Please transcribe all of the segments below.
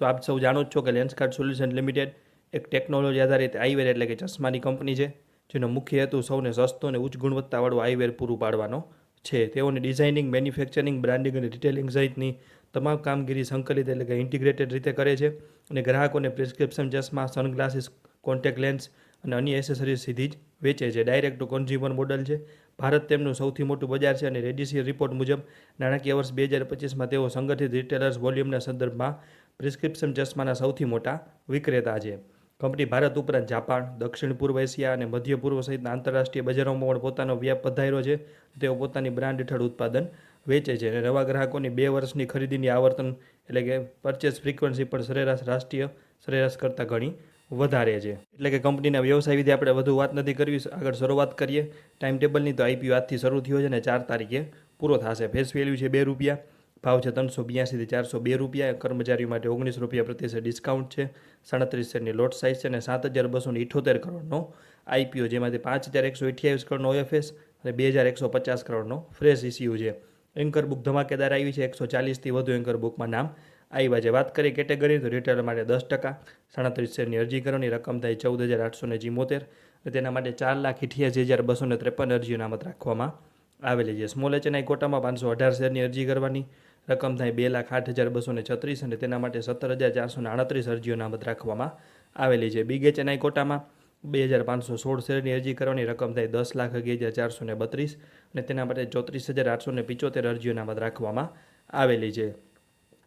તો આપ સૌ જાણો જ છો કે લેન્સકાર્ડ સોલ્યુશન લિમિટેડ એક ટેકનોલોજી આધારિત આઈવેર એટલે કે ચશ્માની કંપની છે, જેનો મુખ્ય હેતુ સૌને સસ્તો અને ઉચ્ચ ગુણવત્તાવાળો આઈવેર પૂરું પાડવાનો છે. તેઓની ડિઝાઇનિંગ, મેન્યુફેક્ચરિંગ, બ્રાન્ડિંગ અને રિટેલિંગ સહિતની તમામ કામગીરી સંકલિત એટલે કે ઇન્ટિગ્રેટેડ રીતે કરે છે અને ગ્રાહકોને પ્રિસ્ક્રિપ્શન ચશ્મા, સનગ્લાસીસ, કોન્ટેક્ટ લેન્સ અને અન્ય એસેસરીઝ સીધી જ વેચે છે. ડાયરેક્ટ ટુ કન્ઝ્યુમર મોડલ છે. ભારત તેમનું સૌથી મોટું બજાર છે અને રેડિસી રિપોર્ટ મુજબ, નાણાકીય વર્ષ બે હજાર પચીસમાં તેઓ સંગઠિત રિટેલર્સ વોલ્યુમના સંદર્ભમાં પ્રિસ્ક્રિપ્શન ચશ્માના સૌથી મોટા વિક્રેતા છે. કંપની ભારત ઉપરાંત જાપાન, દક્ષિણ પૂર્વ એશિયા અને મધ્ય પૂર્વ સહિતના આંતરરાષ્ટ્રીય બજારોમાં પણ પોતાનો વ્યાપ વધાર્યો છે. તેઓ પોતાની બ્રાન્ડ હેઠળ ઉત્પાદન વેચે છે અને નવા ગ્રાહકોની બે વર્ષની ખરીદીની આવર્તન એટલે કે પરચેસ ફ્રિકવન્સી પણ સરેરાશ રાષ્ટ્રીય સરેરાશ કરતાં ઘણી વધારે છે. એટલે કે કંપનીના વ્યવસાય વિશે આપણે વધુ વાત નથી કરવી. આગળ શરૂઆત કરીએ. ટાઈમ ટેબલની તો આઈપીઓ આજથી શરૂ થયો છે અને ચાર તારીખે પૂરો થશે. ફેસ વેલ્યુ છે બે રૂપિયા. ભાવ છે ત્રણસો બ્યાસીથી ચારસો બે રૂપિયા. કર્મચારીઓ માટે ઓગણીસ રૂપિયા પ્રતિ શેર ડિસ્કાઉન્ટ છે. સાડત્રીસ શેરની લોટ સાઇઝ છે અને સાત હજાર બસો ઇઠોતેર કરોડનો આઈપીઓ જેમાંથી પાંચ હજાર એકસો અઠ્યાવીસ કરોડનો ઓએફએસ અને બે હજાર એકસો પચાસ કરોડનો ફ્રેશ ઇસ્યુ છે. એન્કર બુક ધમાકેદાર આવી છે. એકસો ચાલીસથી વધુ એન્કર બુકમાં નામ આવ્યા છે. વાત કરીએ કેટેગરી તો રિટેલર માટે દસ ટકા, સાડત્રીસ શેરની અરજી કરવાની રકમ થાય ચૌદ હજાર આઠસો ને ચિમોતેર તેના માટે ચાર લાખ અઠ્યાસી હજાર બસો ત્રેપન અરજીઓ નામત રાખવામાં આવેલી છે. સ્મોલ એચએનઆઈ કોટામાં પાંચસો અઢાર શેરની અરજી કરવાની રકમ થાય બે લાખ આઠ હજાર બસો ને છત્રીસ અને તેના માટે સત્તર હજાર ચારસો ને આડત્રીસ અરજીઓ નામત રાખવામાં આવેલી છે. બિગ એચએનઆઈ કોટામાં બે હજાર પાંચસો સોળ શેરની અરજી કરવાની રકમ થાય દસ લાખ અગિયાર હજાર ચારસો ને બત્રીસ અને તેના માટે ચોત્રીસ હજાર આઠસો ને પિચોતેર અરજીઓ નામત રાખવામાં આવેલી છે.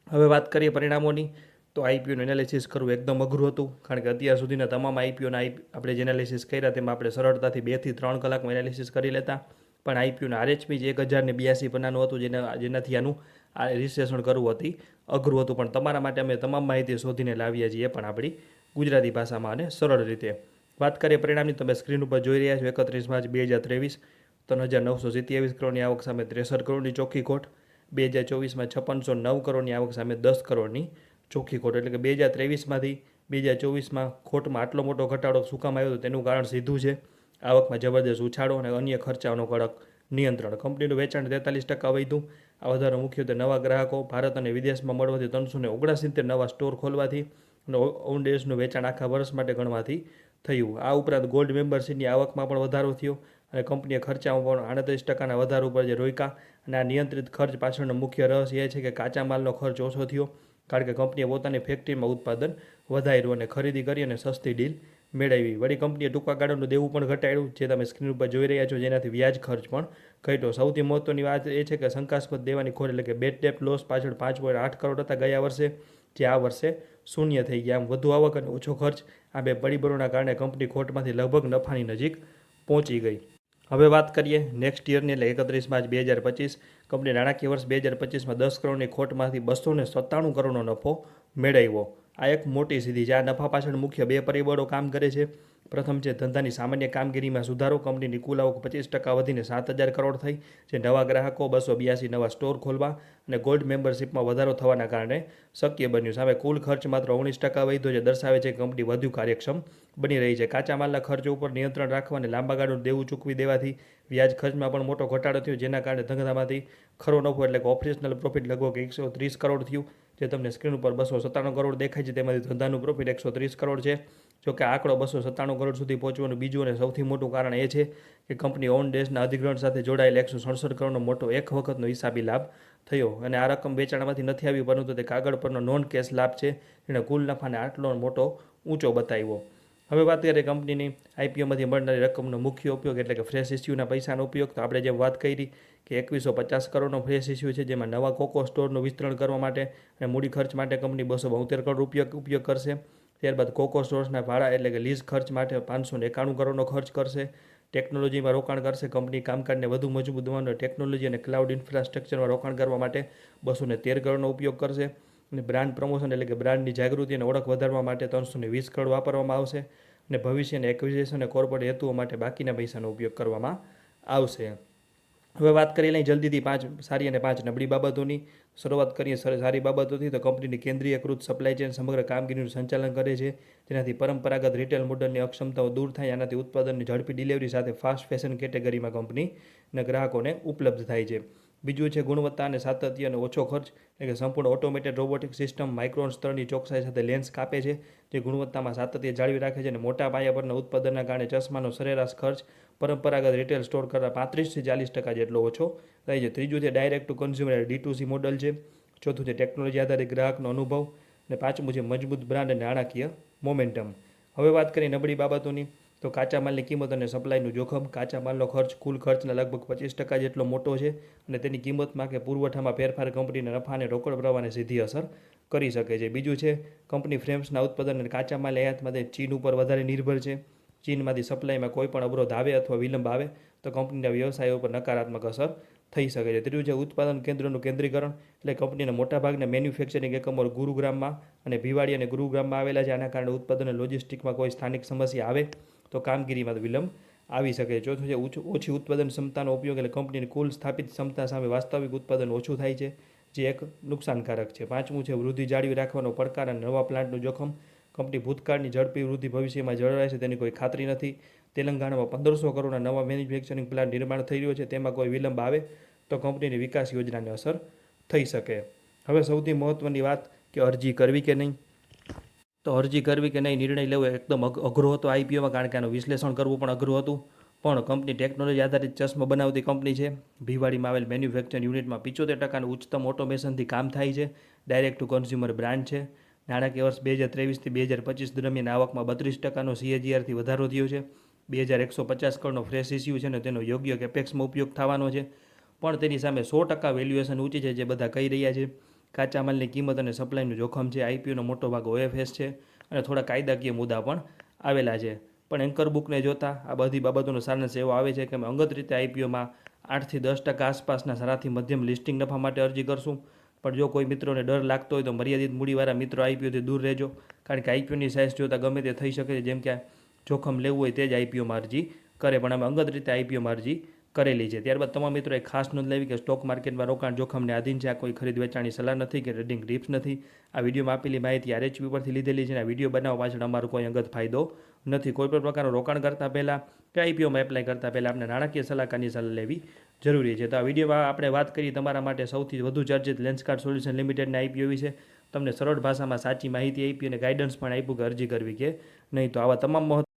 હવે વાત કરીએ પરિણામોની. તો આઈપીઓનું એનાલિસિસ કરવું એકદમ અઘરું હતું, કારણ કે અત્યાર સુધીના તમામ આઈપીઓના આઈ આપણે જે એનાલિસિસ કર્યા તેમાં આપણે સરળતાથી બેથી ત્રણ કલાકમાં એનાલિસિસ કરી લેતા. પણ આઈપીઓના આરએચપી જે એક હજારને બ્યાસી પનાનું હતું, જેના જેનાથી આનું આ રિસેશન કરવું હતી, અઘરું હતું. પણ તમારા માટે અમે તમામ માહિતી શોધીને લાવીએ છીએ પણ આપણી ગુજરાતી ભાષામાં અને સરળ રીતે. વાત કરીએ પરિણામની, તમે સ્ક્રીન ઉપર જોઈ રહ્યા છો, એકત્રીસ માર્ચ બે હજાર ત્રેવીસ, ત્રણ હજાર નવસો સિત્યાવીસ કરોડની આવક સામે ત્રેસઠ કરોડની ચોખ્ખી ખોટ, બે હજાર ચોવીસમાં છપ્પનસો નવ કરોડની આવક સામે દસ કરોડની ચોખ્ખી ખોટ. એટલે કે બે હજાર ત્રેવીસમાંથી બે હજાર ચોવીસમાં ખોટમાં આટલો મોટો ઘટાડો શું કામ આવ્યો તેનું કારણ સીધું છે. આવકમાં જબરદસ્ત ઉછાળો અને અન્ય ખર્ચાઓનો કડક નિયંત્રણ. કંપનીનું વેચાણ તેતાલીસ ટકા વધ્યું. આ વધારો મુખ્યત્વે નવા ગ્રાહકો, ભારત અને વિદેશમાં મળવાથી ત્રણસો ને ઓગણસિત્તેર નવા સ્ટોર ખોલવાથી અને ઓન ડેઝનું વેચાણ આખા વર્ષ માટે ગણવાથી થયું. આ ઉપરાંત ગોલ્ડ મેમ્બરશીપની આવકમાં પણ વધારો થયો અને કંપનીએ ખર્ચામાં પણ આડત્રીસ ટકાના વધારો ઉપર જે રોક્યા. અને આ નિયંત્રિત ખર્ચ પાછળનો મુખ્ય રહસ્ય એ છે કે કાચા માલનો ખર્ચ ઓછો થયો, કારણ કે કંપનીએ પોતાની ફેક્ટરીમાં ઉત્પાદન વધાર્યું અને ખરીદી કરી અને સસ્તી ડીલ મેળવી. વળી કંપનીએ ટૂંકા ગાળાનું દેવું પણ ઘટાડ્યું, જે તમે સ્ક્રીન ઉપર જોઈ રહ્યા છો, જેનાથી વ્યાજ ખર્ચ પણ ઘટ્યો. સૌથી મહત્ત્વની વાત એ છે કે શંકાસ્પદ દેવાની ખોટ એટલે કે બેટ ડેપ લોસ પાછળ પાંચ પોઈન્ટ આઠ કરોડ હતા ગયા વર્ષે, જે આ વર્ષે શૂન્ય થઈ ગયા. આમ વધુ આવક અને ઓછો ખર્ચ આ બે પરિબળોના કારણે કંપની ખોટમાંથી લગભગ નફાની નજીક પહોંચી ગઈ. હવે વાત કરીએ નેક્સ્ટ યરની એટલે એકત્રીસ માર્ચ બે હજાર પચીસ. કંપની નાણાકીય વર્ષ બે હજાર પચીસમાં દસ કરોડની ખોટમાંથી બસો સત્તાણું કરોડનો નફો મેળવ્યો. આ એક મોટી સિદ્ધિ છે. આ નફા પાછળ મુખ્ય બે પરિબળો કામ કરે છે. પ્રથમ છે ધંધાની સામાન્ય કામગીરીમાં સુધારો. કંપનીની કુલ આવક પચીસ ટકા વધીને સાત હજાર કરોડ થઈ જે નવા ગ્રાહકો બસો બ્યાસી નવા સ્ટોર ખોલવા અને ગોલ્ડ મેમ્બરશિપમાં વધારો થવાના કારણે શક્ય બન્યું. સામે કુલ ખર્ચ માત્ર ઓગણીસ ટકા વધ્યો જે દર્શાવે છે કંપની વધુ કાર્યક્ષમ બની રહી છે. કાચા માલના ખર્ચ ઉપર નિયંત્રણ રાખવા અને લાંબા ગાળું દેવું ચૂકવી દેવાથી વ્યાજ ખર્ચમાં પણ મોટો ઘટાડો થયો, જેના કારણે ધંધામાંથી ખરો નફો એટલે કે ઓપરેશનલ પ્રોફિટ લગભગ એકસો ત્રીસ કરોડ થયું. જે તમને સ્ક્રીન ઉપર બસો સત્તાણું કરોડ દેખાય છે, તેમાંથી ધંધાનું પ્રોફિટ એકસો ત્રીસ કરોડ છે. જો કે આંકડો બસો સત્તાણું કરોડ સુધી પહોંચવાનું બીજું અને સૌથી મોટું કારણ એ છે કે કંપની ઓન ડેશના અધિગ્રહણ સાથે જોડાયેલ એકસો સડસઠ કરોડનો મોટો એક વખતનો હિસાબી લાભ થયો અને આ રકમ વેચાણમાંથી નથી આવી, પરંતુ તે કાગળ પરનો નોન કેશ લાભ છે. જેણે કુલ નફાને આટલો મોટો ઊંચો બતાવ્યો. હવે વાત કરીએ કંપનીની. આઈપીઓમાંથી મળનારી રકમનો મુખ્ય ઉપયોગ એટલે કે ફ્રેશ ઇસ્યુના પૈસાનો ઉપયોગ. તો આપણે જેમ વાત કરી કે એકવીસો પચાસ કરોડનો ફ્રેશ ઇસ્યુ છે, જેમાં નવા કોકો સ્ટોરનું વિસ્તરણ કરવા માટે અને મૂડી ખર્ચ માટે કંપની બસો બોતેર કરોડ ઉપયોગ ઉપયોગ કરશે. ત્યારબાદ કોકો સ્ટોર્સના ભાડા એટલે કે લીઝ ખર્ચ માટે પાંચસો એકાણું કરોડનો ખર્ચ કરશે. ટેકનોલોજીમાં રોકાણ કરશે, કંપની કામકાજને વધુ મજબૂત બનાવવાનો ટેકનોલોજી અને ક્લાઉડ ઇન્ફ્રાસ્ટ્રક્ચરમાં રોકાણ કરવા માટે બસો તેર કરોડનો ઉપયોગ કરશે. અને બ્રાન્ડ પ્રમોશન એટલે કે બ્રાન્ડની જાગૃતિ અને ઓળખ વધારવા માટે ત્રણસો ને વીસ કરોડ વાપરવામાં આવશે અને ભવિષ્યના એક્વિઝિશન અને કોર્પોરેટ હેતુઓ માટે બાકીના પૈસાનો ઉપયોગ કરવામાં આવશે. હવે વાત કરી લઈએ જલ્દીથી પાંચ સારી અને પાંચ નબળી બાબતોની. શરૂઆત કરીએ સર- બાબતોથી તો કંપનીની કેન્દ્રીયકૃત સપ્લાય ચેન સમગ્ર કામગીરીનું સંચાલન કરે છે. જેનાથી પરંપરાગત રિટેલ મોડલની અક્ષમતાઓ દૂર થાય, આનાથી ઉત્પાદનની ઝડપી ડિલિવરી સાથે ફાસ્ટ ફેશન કેટેગરીમાં કંપનીના ગ્રાહકોને ઉપલબ્ધ થાય છે. બીજું છે ગુણવત્તા અને સાતત્ય અને ઓછો ખર્ચ. એટલે કે સંપૂર્ણ ઓટોમેટેડ રોબોટિક સિસ્ટમ માઇક્રોન સ્તરની ચોકસાઈ સાથે લેન્સ કાપે છે, જે ગુણવત્તામાં સાતત્ય જાળવી રાખે છે અને મોટા પાયા પરના ઉત્પાદનના કારણે ચશ્માનો સરેરાશ ખર્ચ પરંપરાગત રિટેલ સ્ટોર કરતાં પાંત્રીસથી ચાલીસ ટકા જેટલો ઓછો થાય છે. ત્રીજું છે direct to consumer D to C model છે. ચોથું છે ટેકનોલોજી આધારિત ગ્રાહકનો અનુભવ. અને પાંચમું છે મજબૂત બ્રાન્ડ અને નાણાકીય મોમેન્ટમ હવે વાત કરીએ નબળી બાબતોની. તો કાચા માલની કિંમત અને સપ્લાયનું જોખમ, કાચા માલનો ખર્ચ, કુલ ખર્ચના લગભગ પચીસ ટકા જેટલો મોટો છે અને તેની કિંમતમાં કે પુરવઠામાં ફેરફાર કંપનીના નફા અને રોકડ પ્રવાહને સીધી અસર કરી શકે છે. બીજું છે, કંપની ફ્રેમ્સના ઉત્પાદન અને કાચા માલ આયાત માટે ચીન ઉપર વધારે નિર્ભર છે. ચીનમાંથી સપ્લાયમાં કોઈ પણ અવરોધ આવે અથવા વિલંબ આવે તો કંપનીના વ્યવસાયો પર નકારાત્મક અસર થઈ શકે છે. ત્રીજું છે, ઉત્પાદન કેન્દ્રનું કેન્દ્રીકરણ એટલે કંપનીના મોટાભાગના મેન્યુફેક્ચરિંગ એકમો ગુરુગ્રામમાં અને ભીવાડી અને ગુરુગ્રામમાં આવેલા છે. આના કારણે ઉત્પાદન લોજિસ્ટિકમાં કોઈ સ્થાનિક સમસ્યા આવે તો કામગીરીમાં વિલંબ આવી શકે. ચોથું છે ઓછી ઉત્પાદન ક્ષમતાનો ઉપયોગ એટલે કંપનીની કુલ સ્થાપિત ક્ષમતા સામે વાસ્તવિક ઉત્પાદન ઓછું થાય છે, જે એક નુકસાનકારક છે. પાંચમું છે, વૃદ્ધિ જાળવી રાખવાનો પડકાર અને નવા પ્લાન્ટનું જોખમ. કંપની ભૂતકાળની ઝડપી વૃદ્ધિ ભવિષ્યમાં જળવાય છે, તેની કોઈ ખાતરી નથી. તેલંગાણામાં પંદરસો કરોડના નવા મેન્યુફેક્ચરિંગ પ્લાન્ટ નિર્માણ થઈ રહ્યો છે, તેમાં કોઈ વિલંબ આવે તો કંપનીની વિકાસ યોજનાને અસર થઈ શકે. હવે સૌથી મહત્ત્વની વાત કે અરજી કરવી કે નહીં? તો અરજી કરવી કે નહીં, નિર્ણય લેવો એકદમ અઘરો હતો આઈપીઓમાં કારણ કે આનું વિશ્લેષણ કરવું પણ અઘરું હતું. પણ કંપની ટેકનોલોજી આધારિત ચશ્મા બનાવતી કંપની છે. ભીવાડીમાં આવેલ મેન્યુફેક્ચરિંગ યુનિટમાં પિચોતેર ટકાનું ઉચ્ચતમ ઓટોમેશનથી કામ થાય છે. ડાયરેક્ટ ટુ કન્ઝ્યુમર બ્રાન્ડ છે. નાણાકીય વર્ષ બે હજાર ત્રેવીસથી બે હજાર પચીસ દરમિયાન આવકમાં બત્રીસ ટકાનો સીએજીઆરથી વધારો થયો છે. બે હજાર એકસો પચાસ કરોડનો ફ્રેશ ઇસ્યુ છે અને તેનો યોગ્ય કેપેક્સમાં ઉપયોગ થવાનો છે. પણ તેની સામે સો ટકા વેલ્યુએશન ઊંચી છે, જે બધા કહી રહ્યા છે. કાચા માલની કિંમત અને સપ્લાયનું જોખમ છે. આઈપીઓનો મોટો ભાગ ઓએફએસ છે અને થોડા કાયદાકીય મુદ્દા પણ આવેલા છે. પણ એન્કર બુકને જોતા આ બધી બાબતોનો સારાંશ એવો આવે છે કે અમે અંગત રીતે આઈપીઓમાં આઠથી દસ ટકા આસપાસના સારાથી મધ્યમ લિસ્ટિંગ નફા માટે અરજી કરશું. પણ જો કોઈ મિત્રોને ડર લાગતો હોય તો મર્યાદિત મૂડીવાળા મિત્રો આઈપીઓથી દૂર રહેજો. કારણ કે આઈપીઓની સાઇઝ જોતાં ગમે તે થઈ શકે છે. જેમ કે જોખમ લેવું હોય તે જ આઈપીઓમાં અરજી કરે. પણ અમે અંગત રીતે આઈપીઓમાં અરજી કરેલી છે. ત્યારબાદ તમામ મિત્રોએ ખાસ નોંધ લેવી કે સ્ટોક માર્કેટમાં રોકાણ જોખમને આધીન છે. આ કોઈ ખરીદ વેચાણની સલાહ નથી કે ટ્રેડિંગ ટિપ્સ નથી. આ વિડીયોમાં આપેલી માહિતી આરએચપી પરથી લીધેલી છે અને આ વીડિયો બનાવવા પાછળ અમારો કોઈ અંગત ફાયદો નથી. કોઈ પણ પ્રકારનું રોકાણ કરતાં પહેલાં કે આઈપીઓમાં એપ્લાય કરતાં પહેલાં આપણે નાણાકીય સલાહકારની સલાહ લેવી જરૂરી છે. તો આ વિડીયોમાં આપણે વાત કરી તમારા માટે સૌથી વધુ ચર્ચિત લેન્સકાર્ડ સોલ્યુશન લિમિટેડના આઈપીઓ વિશે. તમને સરળ ભાષામાં સાચી માહિતી આપી અને ગાઈડન્સ પણ આપ્યું કે અરજી કરવી કે નહીં. તો આવા તમામ મહત્વ